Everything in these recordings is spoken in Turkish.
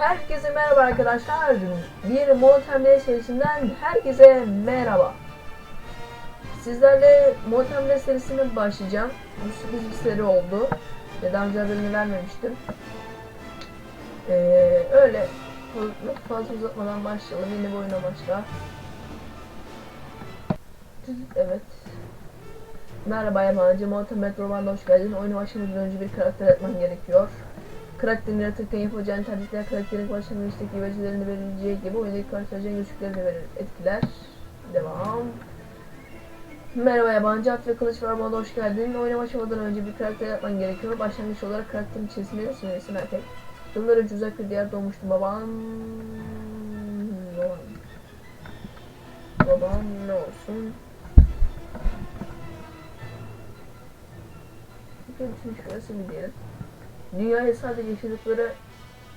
Herkese merhaba arkadaşlar. Bir Motemle serisinden herkese merhaba. Sizlerle Motemle serisine başlayacağım. Bu sürpriz bir seri oldu. Daha önce haberini vermemiştim. Ee, öyle fazla, uzatmadan başlayalım. Yeni bir oyuna başla. Evet. Merhaba yabancı. Motemle romanına hoş geldin. Oyuna başlamadan önce bir karakter etmen gerekiyor. Karakterini yaratırken yapacağın tercihler karakterin başlangıçtaki becerilerini verileceği gibi oyundaki karşılaşacağın güçlükleri de verir, etkiler. Devam. Merhaba yabancı at ve kılıç var hoş geldin. Oyuna başlamadan önce bir karakter yapman gerekiyor. Başlangıç olarak karakterin içerisinde resim resim erkek. Yıllar önce uzak bir diğer doğmuştu babam. Babam. Babam ne olsun? Şurası bir diyelim. Dünyaya sadece yaşadıkları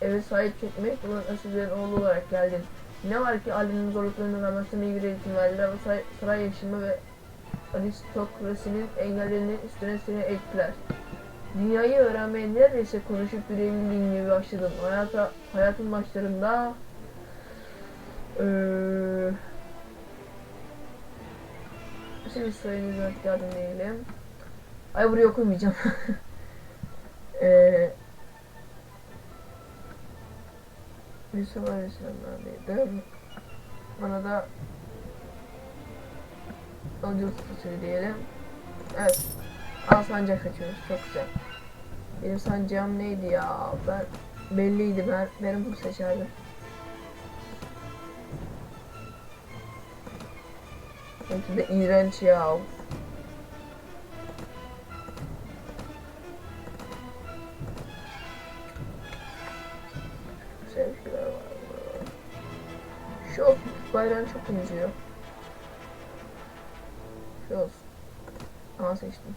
eve sahip çekmek, bunun asillerin oğlu olarak geldin. Ne var ki ailenin zorluklarına rağmen sana iyi bir eğitim verdiler ve saray, saray yaşamı ve aristokrasinin engellerinin üstüne seni ektiler. Dünyayı öğrenmeye neredeyse konuşup yüreğimin gibi başladın. Hayata, hayatın başlarında eee Şimdi sayınız artık yardım değilim. Ay buraya okumayacağım. Eee Yusuf Aleyhisselam'daydım. Bana da Audio tutusu diyelim. Evet. Aa sancak açıyoruz. Çok güzel. Benim sancağım neydi ya? Ben belliydi ben. Benim bunu seçerdim. Benimki de iğrenç ya. Bayrağın çok benziyor. Şu olsun. Aa seçtim.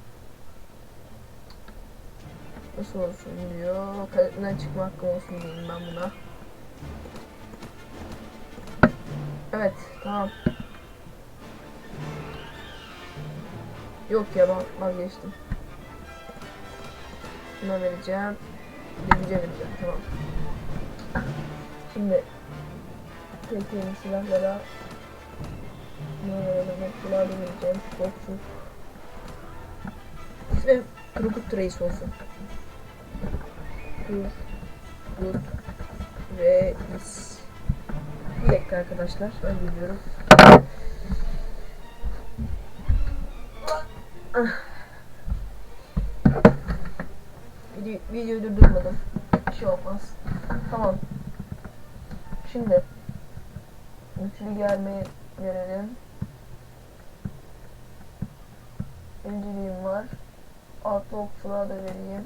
Nasıl olsun diyor. Kaletinden çıkma hakkım olsun diyeyim ben buna. Evet tamam. Yok ya ben vazgeçtim. Buna vereceğim. Birinci vereceğim tamam. Şimdi yeni silahlara? Okçularda vereceğim. Okçu. İsmim Turgut Reis olsun. Turgut Reis. Bir dakika arkadaşlar. Ben gidiyorum. Video, videoyu durdurmadım. Bir şey olmaz. Tamam. Şimdi üçlü germeyi verelim. Önceliğim var. Altı okçuluğa da vereyim.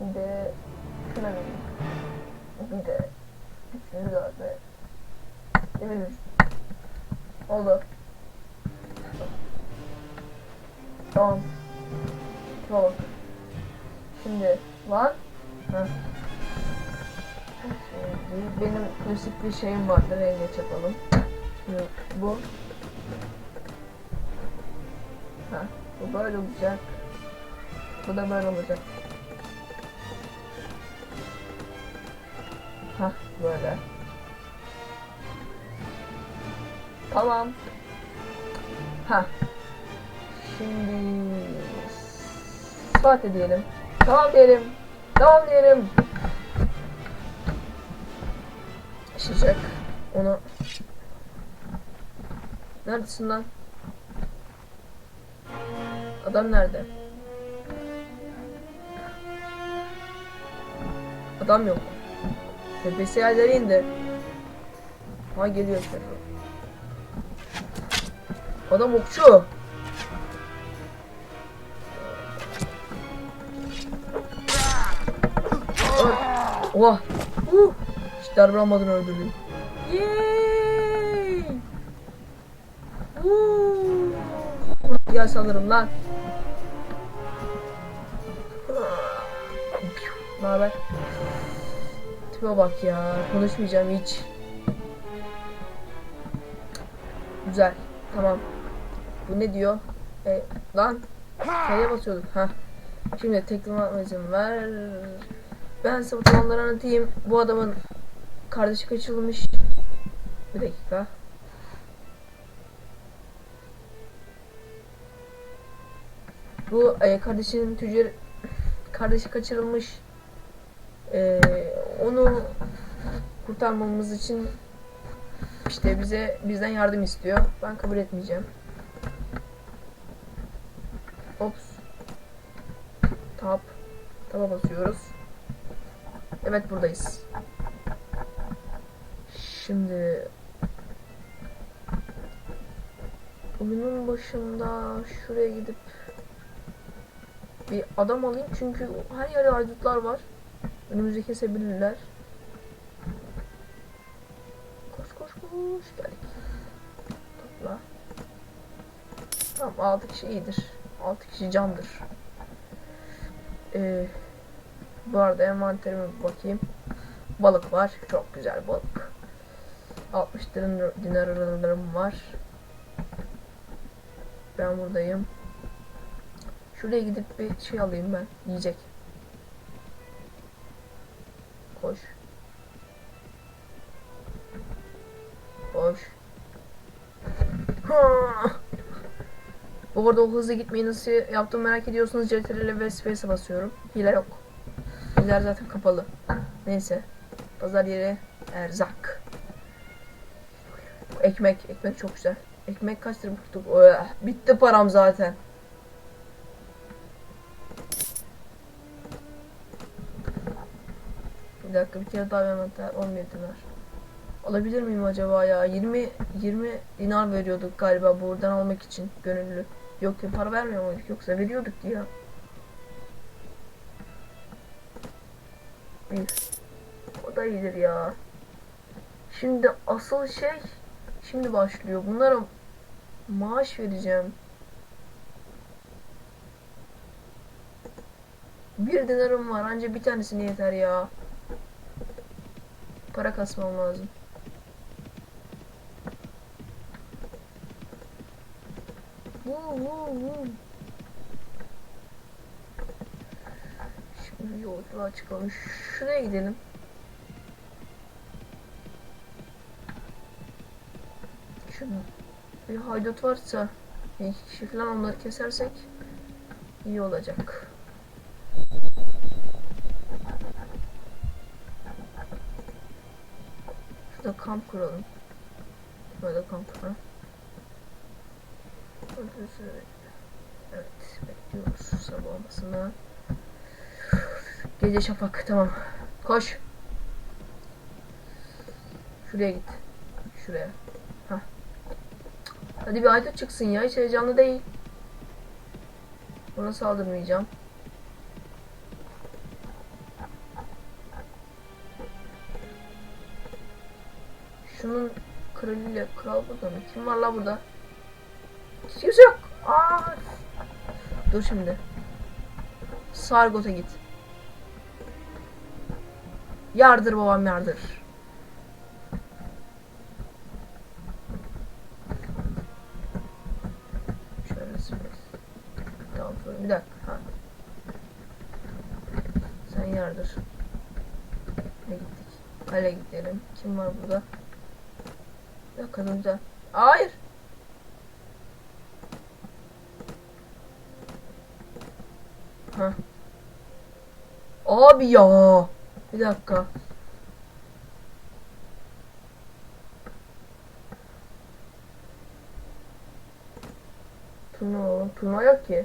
Bir de şuna vereyim. Bir de üçlü darbe. Demir. Oldu. Tamam. Tamam. Şimdi lan. Heh. Benim klasik bir şeyim vardı. Rengeç yapalım. Şimdi bu. Ha, bu böyle olacak. Bu da böyle olacak. Ha, böyle. Tamam. Ha. Şimdi saate diyelim. Tamam diyelim. Tamam diyelim. Neredesin lan? Adam nerede? Adam yok. Tepesi yerlere indi. Ha geliyor şefim. Adam okçu. Oha. Uh. Hiç darbe almadan öldürdüm. Yeeey. Gel sanırım lan. Ne haber? Tipe bak ya. Konuşmayacağım hiç. Güzel. Tamam. Bu ne diyor? E, lan. Şeye basıyorduk. Ha. Şimdi teknoloji ver. Ben tamamları anlatayım. Bu adamın kardeşi kaçırılmış. Bir dakika. Bu e, kardeşinin tüccar kardeşi kaçırılmış. E, onu kurtarmamız için işte bize bizden yardım istiyor. Ben kabul etmeyeceğim. Ops. Tab. Taba basıyoruz. Evet buradayız. Şimdi oyunun başında şuraya gidip bir adam alayım çünkü her yerde haydutlar var. Önümüzü kesebilirler. Koş koş koş geldik. Topla. Tamam 6 kişi iyidir. 6 kişi candır. Ee, bu arada envanterime bakayım. Balık var. Çok güzel balık. 60 dinar, dinarlarım var. Ben buradayım. Şuraya gidip bir şey alayım ben. Yiyecek. Koş. Koş. Bu arada o hızlı gitmeyi nasıl yaptım merak ediyorsanız CTRL ve Space'e basıyorum. Hile yok. Hileler zaten kapalı. Neyse. Pazar yeri erzak. Ekmek. Ekmek çok güzel. Ekmek kaç lira tuttuk? Bitti param zaten. Bir dakika bir kere daha vermem 11 dinar. Alabilir miyim acaba ya? 20 20 dinar veriyorduk galiba buradan almak için gönüllü. Yok ya para vermiyor muyduk yoksa veriyorduk ya. Bir. O da iyidir ya. Şimdi asıl şey şimdi başlıyor. Bunlara maaş vereceğim. Bir dinarım var anca bir tanesine yeter ya. Para kasmam lazım. Vuu vuu vuu. Şimdi yolculuğa çıkalım. Şuraya gidelim. Şunu. Bir haydut varsa iki kişi falan onları kesersek iyi olacak. Şurada kamp kuralım. Böyle kamp kuralım. Evet, bekliyoruz sabah olmasını. Gece şafak, tamam. Koş. Şuraya git. Şuraya. Hah. Hadi bir aydut çıksın ya, hiç heyecanlı değil. Ona saldırmayacağım. Kral burada mı? Kim var la burada? Kimse yok. Aa. Dur şimdi. Sargot'a git. Yardır babam yardır. Şöyle space. Tamam bir dakika. Ha. Sen yardır. Ne gittik? Hale gidelim. Kim var burada? Güzel. Hayır. Ha. Abi ya. Bir dakika. Turna oğlum. Turna yok ki.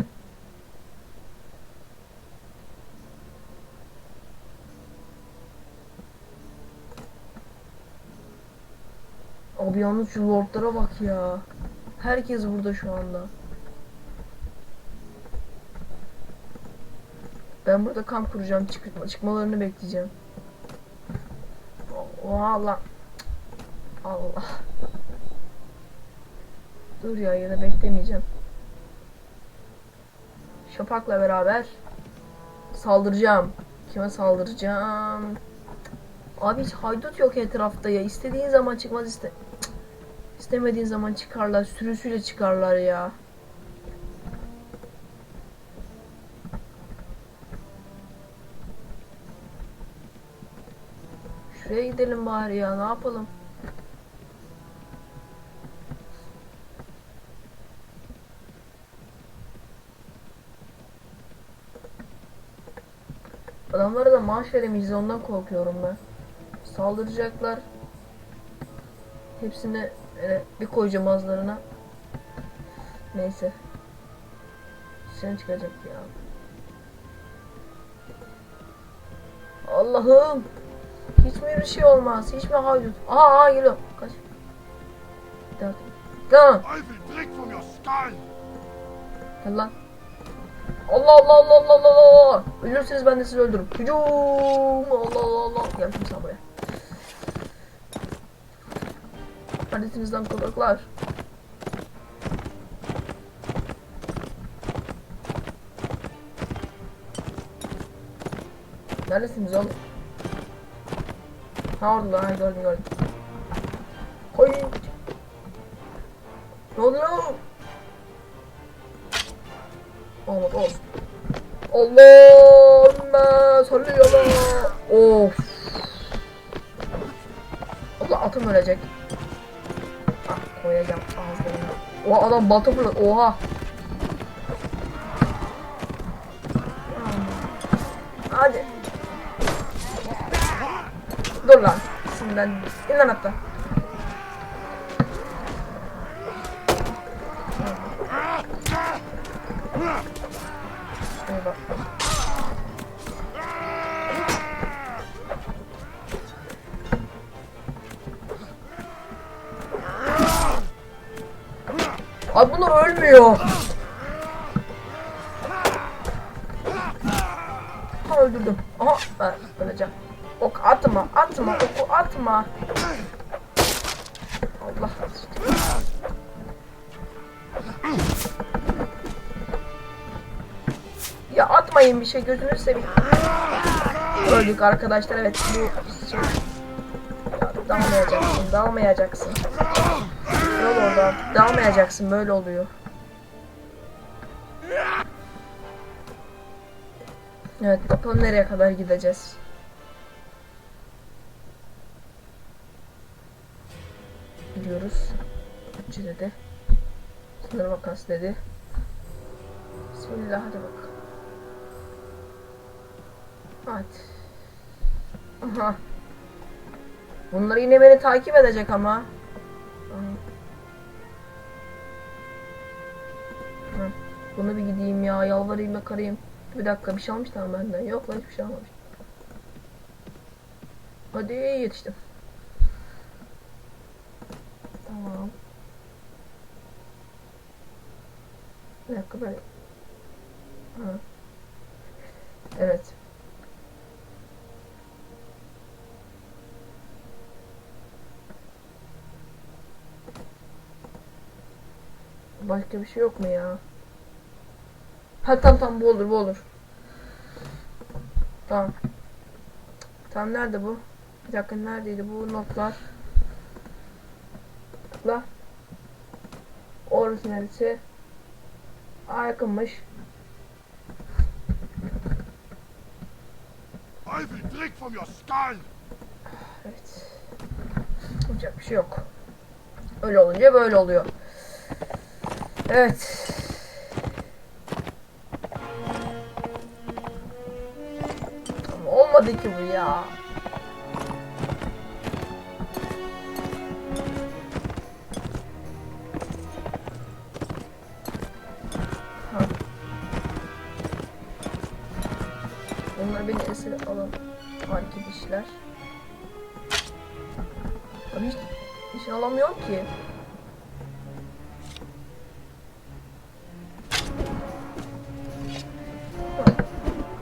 Abi yalnız şu lordlara bak ya. Herkes burada şu anda. Ben burada kamp kuracağım. Çık çıkmalarını bekleyeceğim. Oha Allah. Dur ya da beklemeyeceğim. Şafak'la beraber saldıracağım. Kime saldıracağım? Abi hiç haydut yok etrafta ya. İstediğin zaman çıkmaz iste. İstemediğin zaman çıkarlar. Sürüsüyle çıkarlar ya. Şuraya gidelim bari ya ne yapalım? Adamlara da maaş veremeyiz ondan korkuyorum ben. Saldıracaklar. Hepsini böyle bir koyacağım ağızlarına. Neyse. Sen çıkacak ya. Allah'ım. Hiç mi bir şey olmaz? Hiç mi haydut? Aa, aa geliyor. Kaç. Dört. Tamam. Gel lan. Allah Allah Allah Allah Allah Allah. Ölürseniz ben de sizi öldürürüm. Hücum. Allah Allah Allah. Gel şimdi sen buraya. Neredesiniz lan kodaklar? Neredesiniz oğlum? Ha orada lan. Gördüm gördüm. Koy. Ne oluyor? Olmadı olsun. Allah'ım sallıyorum. Of. Allah atım ölecek. Ah koyacağım ağzlarına. Oha adam balta fırladı. Oha. Hadi. Dur lan. Şimdiden in lan hatta. Eyvah. Bunlar ölmüyor. Öldürdüm. Aha ben öleceğim. Ok atma atma oku atma. Allah Ya atmayın bir şey gözünü seveyim. Öldük arkadaşlar evet bu şey. Ya, dalmayacaksın dalmayacaksın. Yol orada dalmayacaksın böyle oluyor. Evet bakalım nereye kadar gideceğiz. Gidiyoruz. Üçü dedi. Sınır vakası dedi. Bismillah hadi bakalım. Hadi. Aha. Bunlar yine beni takip edecek ama. Bunu bir gideyim ya. Yalvarayım yakarayım. Bir dakika bir şey almışlar mı benden. Yok lan hiçbir şey almamış. Hadi yetiştim. Tamam. Bir dakika böyle. Ha. Evet. Başka bir şey yok mu ya? Ha tamam tamam bu olur bu olur. Tamam. Tamam nerede bu? Bir dakika neredeydi bu notlar? Tıkla. Orası neresi? Aa yakınmış. Teufel, direkt von your skull! Evet. Yapacak bir şey yok. Öyle olunca böyle oluyor. Evet. Olmadı ki bu ya. Bunlar beni esir alan arkadaşlar. Abi hiç, hiç alamıyorum ki.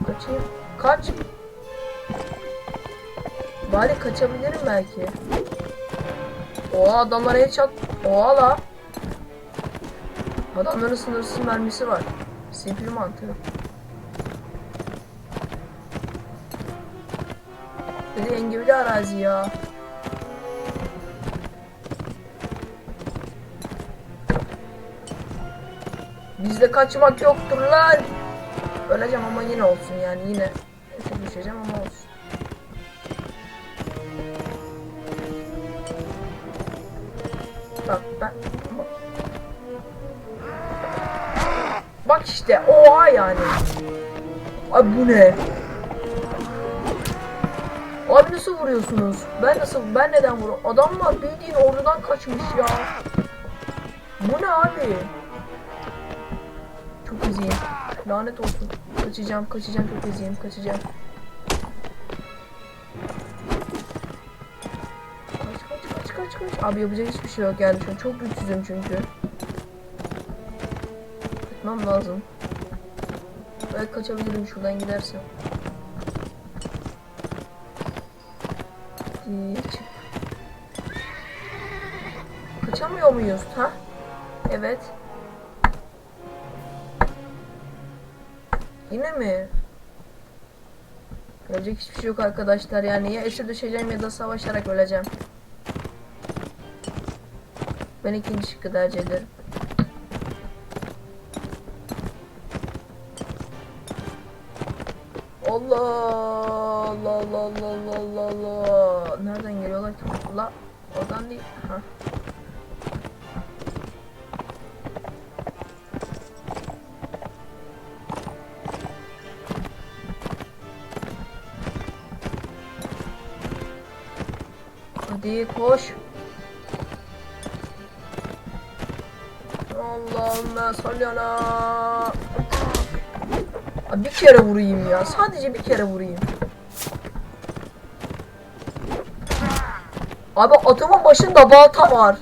Kaçayım. Kaç. Bari kaçabilirim belki. Oha adamlara headshot. Oha la. Adamların sınırsız mermisi var. CPU mantığı. Bir engebeli arazi ya. Bizde kaçmak yoktur lan. Öleceğim ama yine olsun yani yine. İşte. Oha yani. Abi bu ne? Abi nasıl vuruyorsunuz? Ben nasıl ben neden vuruyorum? Adamlar bildiğin ordudan kaçmış ya. Bu ne abi? Çok eziyim. Lanet olsun. Kaçacağım, kaçacağım, çok eziyim, kaçacağım. Kaç, kaç, kaç, kaç, kaç. Abi yapacak hiçbir şey yok yani şu an. Çok güçsüzüm çünkü. Kaçmam lazım. Belki kaçabilirim şuradan gidersem. Hiç. Kaçamıyor muyuz? Ha? Evet. Yine mi? Gelecek hiçbir şey yok arkadaşlar yani ya esir düşeceğim ya da savaşarak öleceğim. Ben ikinci şıkkı tercih ederim. Allah Allah Allah Allah Allah Allah Nereden geliyorlar ki? La oradan değil. Ha. Hadi koş. Allahümme salli ala. Bir kere vurayım ya. Sadece bir kere vurayım. Abi atımın başında balta var.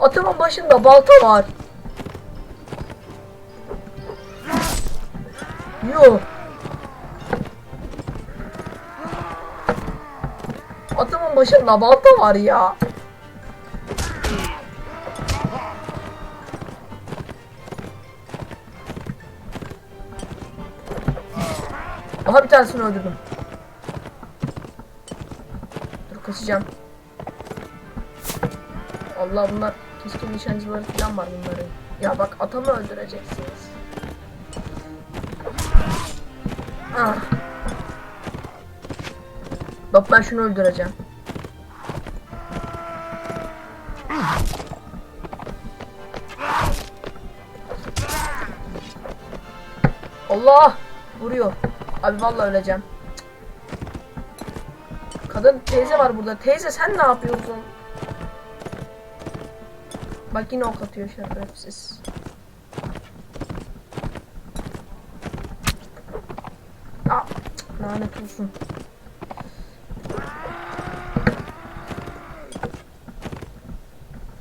Atımın başında balta var. Yo. Atımın başında balta var ya. Aha bir tanesini öldürdüm. Dur kaçacağım. Allah bunlar keskin nişancıları falan var bunların. Ya bak atamı öldüreceksiniz. Ah. Bak ben şunu öldüreceğim. Allah! Vuruyor. Abi vallahi öleceğim. Kadın teyze var burada. Teyze sen ne yapıyorsun? Bak yine ok atıyor şerefsiz. Aa, lanet olsun.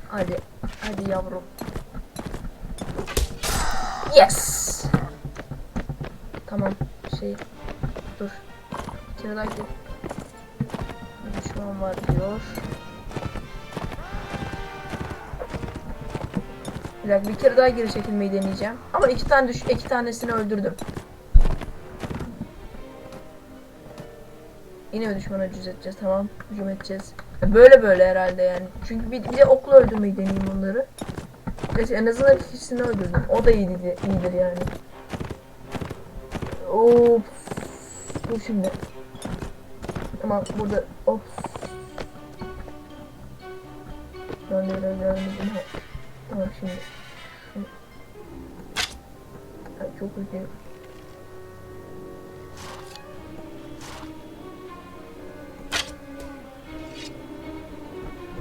Hadi. Hadi yavrum. Yes. Tamam. Şey. Dur. Daha gidip. Düşman var diyor. Bir dakika bir kere daha geri çekilmeyi deneyeceğim. Ama iki tane düş iki tanesini öldürdüm. Yine mi düşmana hücum edeceğiz tamam hücum edeceğiz. Böyle böyle herhalde yani. Çünkü bir, bir de okla öldürmeyi deneyeyim. Neyse en azından ikisini öldürdüm. O da iyiydi, iyidir yani. Of. Dur şimdi. Tamam burada of. Ben de biraz yardım. Ha. Tamam şimdi. Ay, çok üzgünüm.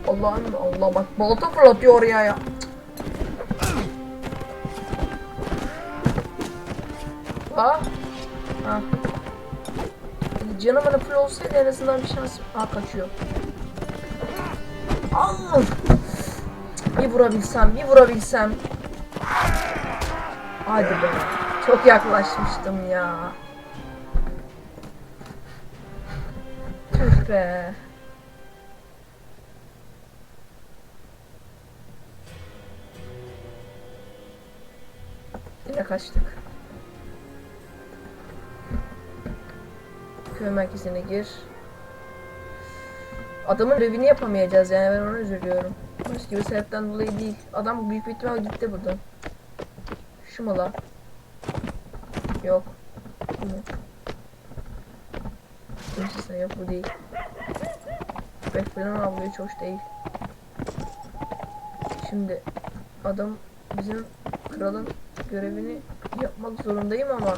Allah'ım Allah bak balta fırlatıyor oraya ya. Canımın full olsaydı en azından bir şans. Ha kaçıyor. Allah. Bir vurabilsem, bir vurabilsem. Hadi be. Çok yaklaşmıştım ya. Tüh be. Yine kaçtık. Köy merkezine gir. Adamın revini yapamayacağız yani ben ona üzülüyorum. Başka bir sebepten dolayı değil. Adam büyük bir ihtimal gitti buradan. Şu mu? Yok. Kimsesine yok bu değil. Falan avlıyor hiç değil. Şimdi adam bizim kralın görevini yapmak zorundayım ama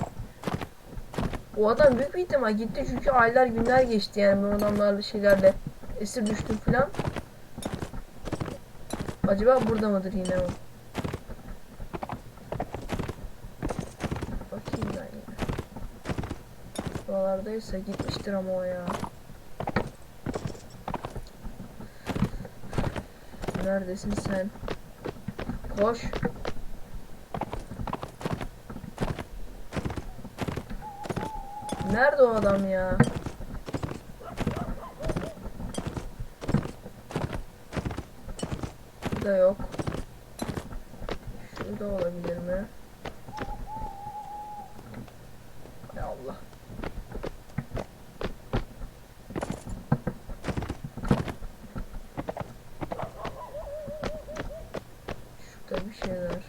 o adam büyük bir ihtimal gitti çünkü aylar günler geçti yani bu adamlarla şeylerle esir düştüm falan. Acaba burada mıdır yine o? Bakayım ben yine. Buralardaysa gitmiştir ama o ya. Neredesin sen? Koş. Nerede o adam ya? Burada yok. Şurada olabilir mi? Hay Allah. Şurada bir şeyler.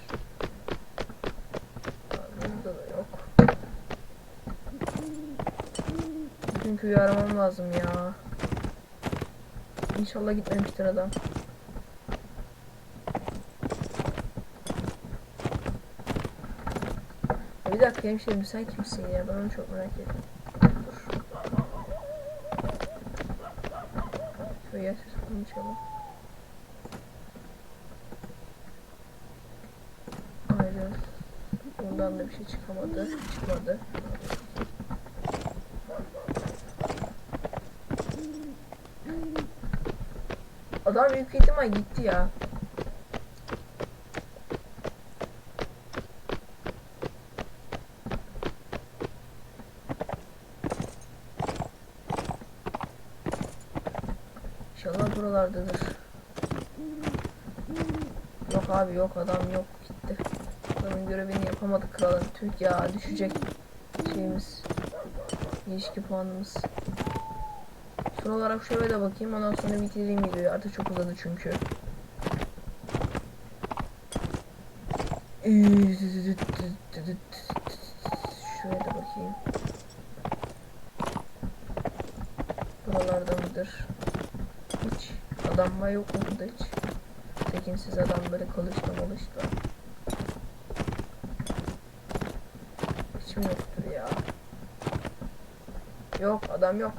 Aa, Burada da yok. Bir aramam lazım ya. İnşallah gitmemiştir adam. Bir dakika hemşerim sen kimsin ya? Ben onu çok merak ettim. Dur. Şöyle yaş konuşalım. Hayır. Bundan da bir şey çıkamadı. Çıkmadı. Adam büyük ihtimal gitti ya. İnşallah buralardadır. Yok abi yok adam yok gitti. Adamın görevini yapamadık kralın. Türk ya düşecek şeyimiz. İlişki puanımız. Son olarak şöyle de bakayım ondan sonra bitireyim videoyu. Artık çok uzadı çünkü. Şöyle de bakayım. Buralarda mıdır? Hiç adam var yok mu burada hiç? Tekinsiz adam böyle kılıçla malışla. Hiç mi yoktur ya? Yok adam yok.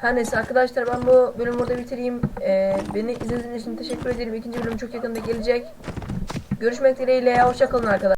Her neyse arkadaşlar ben bu bölümü burada bitireyim. Ee, beni izlediğiniz için teşekkür ederim. İkinci bölüm çok yakında gelecek. Görüşmek dileğiyle. Hoşçakalın arkadaşlar.